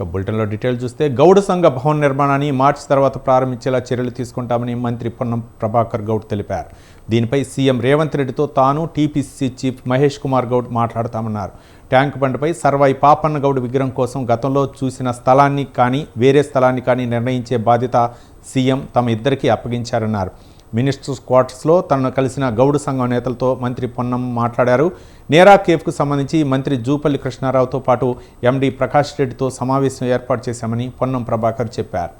ఇక బులెటిన్లో డీటెయిల్ చూస్తే గౌడ సంఘ భవన నిర్మాణాన్ని మార్చి తర్వాత ప్రారంభించేలా చర్యలు తీసుకుంటామని మంత్రి పొన్నం ప్రభాకర్ గౌడ్ తెలిపారు. దీనిపై సీఎం రేవంత్ రెడ్డితో తాను టీపీసీ చీఫ్ మహేష్ కుమార్ గౌడ్ మాట్లాడతామన్నారు. ట్యాంక్ బండ్పై సర్వాయి పాపన్న గౌడ్ విగ్రహం కోసం గతంలో చూసిన స్థలాన్ని కానీ వేరే స్థలాన్ని కానీ నిర్ణయించే బాధ్యత సీఎం తమ ఇద్దరికీ అప్పగించారన్నారు. మినిస్టర్స్ క్వార్టర్స్లో తనను కలిసిన గౌడ్ సంఘం నేతలతో మంత్రి పొన్నం మాట్లాడారు. నేరా కేఫ్కు సంబంధించి మంత్రి జూపల్లి కృష్ణారావుతో పాటు ఎండీ ప్రకాష్ రెడ్డితో సమావేశం ఏర్పాటు చేశామని పొన్నం ప్రభాకర్ చెప్పారు.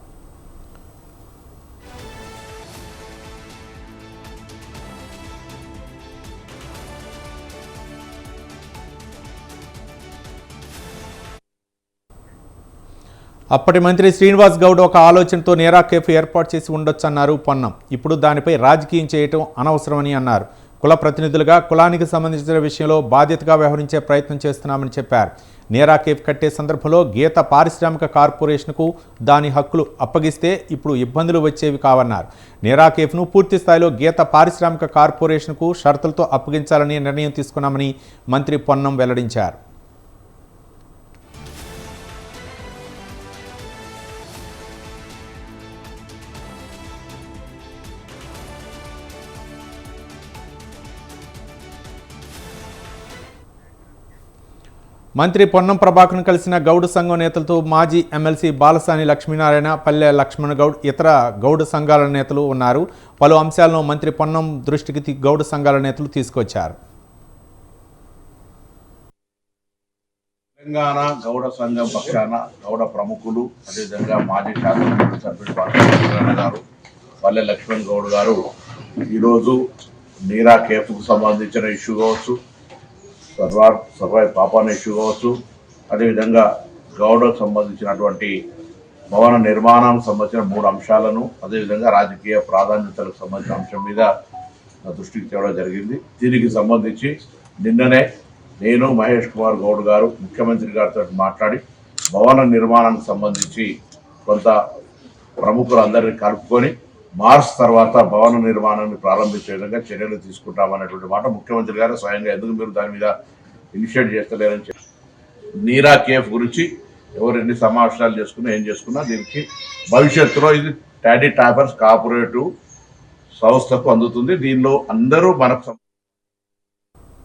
అప్పటి మంత్రి శ్రీనివాస్ గౌడ్ ఒక ఆలోచనతో నేరా కేఫ్ ఏర్పాటు చేసి ఉండొచ్చన్నారు పొన్నం. ఇప్పుడు దానిపై రాజకీయం చేయటం అనవసరమని అన్నారు. కుల ప్రతినిధులుగా కులానికి సంబంధించిన విషయంలో బాధ్యతగా వ్యవహరించే ప్రయత్నం చేస్తున్నామని చెప్పారు. నేరా కేఫ్ కట్టే సందర్భంలో గీత పారిశ్రామిక కార్పొరేషన్కు దాని హక్కులు అప్పగిస్తే ఇప్పుడు ఇబ్బందులు వచ్చేవి కావన్నారు. నేరా కేఫ్ను పూర్తి స్థాయిలో గీత పారిశ్రామిక కార్పొరేషన్కు షరతులతో అప్పగించాలని నిర్ణయం తీసుకున్నామని మంత్రి పొన్నం వెల్లడించారు. మంత్రి పొన్నం ప్రభాకర్ను కలిసిన గౌడ్ సంఘం నేతలతో మాజీ ఎమ్మెల్సీ బాలసాని లక్ష్మీనారాయణ పల్లె లక్ష్మణ్ గౌడ్ ఇతర గౌడ్ సంఘాల నేతలు ఉన్నారు. పలు అంశాలను మంత్రి పొన్నం దృష్టికి గౌడ్ సంఘాల నేతలు తీసుకొచ్చారు. తెలంగాణ గౌడ సంఘం పక్షాన గౌడ ప్రముఖులు అదేవిధంగా మాజీ శాసనసభ్యులు సభ్యుడు బాలకృష్ణ గారు పల్లె లక్ష్మణ్ గౌడ్ గారు ఈరోజు నీరా కేఫ్కు సంబంధించిన ఇష్యూ కావచ్చు సర్వార్ సర్వాయి పాపాన ఇష్యూ కావచ్చు. అదేవిధంగా గౌడకు సంబంధించినటువంటి భవన నిర్మాణానికి సంబంధించిన మూడు అంశాలను అదేవిధంగా రాజకీయ ప్రాధాన్యతలకు సంబంధించిన అంశం మీద దృష్టికి తేవడం జరిగింది. దీనికి సంబంధించి నిన్ననే నేను మహేష్ కుమార్ గౌడ్ గారు ముఖ్యమంత్రి గారితో మాట్లాడి భవన నిర్మాణానికి సంబంధించి కొంత ప్రముఖులందరినీ కలుపుకొని మార్చ్ తర్వాత భవన నిర్మాణాన్ని ప్రారంభించే విధంగా చర్యలు తీసుకుంటామన్నటువంటి మాట ముఖ్యమంత్రి గారు స్వయంగా ఎందుకు మీరు దాని మీద ఇనిషియేట్ చేస్తలేరని చెప్పి. నీరా కేఫ్ గురించి ఎవరు ఎన్ని సమావేశాలు చేసుకున్నా ఏం చేసుకున్నా దీనికి భవిష్యత్తులో ఇది టాడీ టాపర్స్ కార్పొరేటివ్ సంస్థకు అందుతుంది. దీనిలో అందరూ మనకు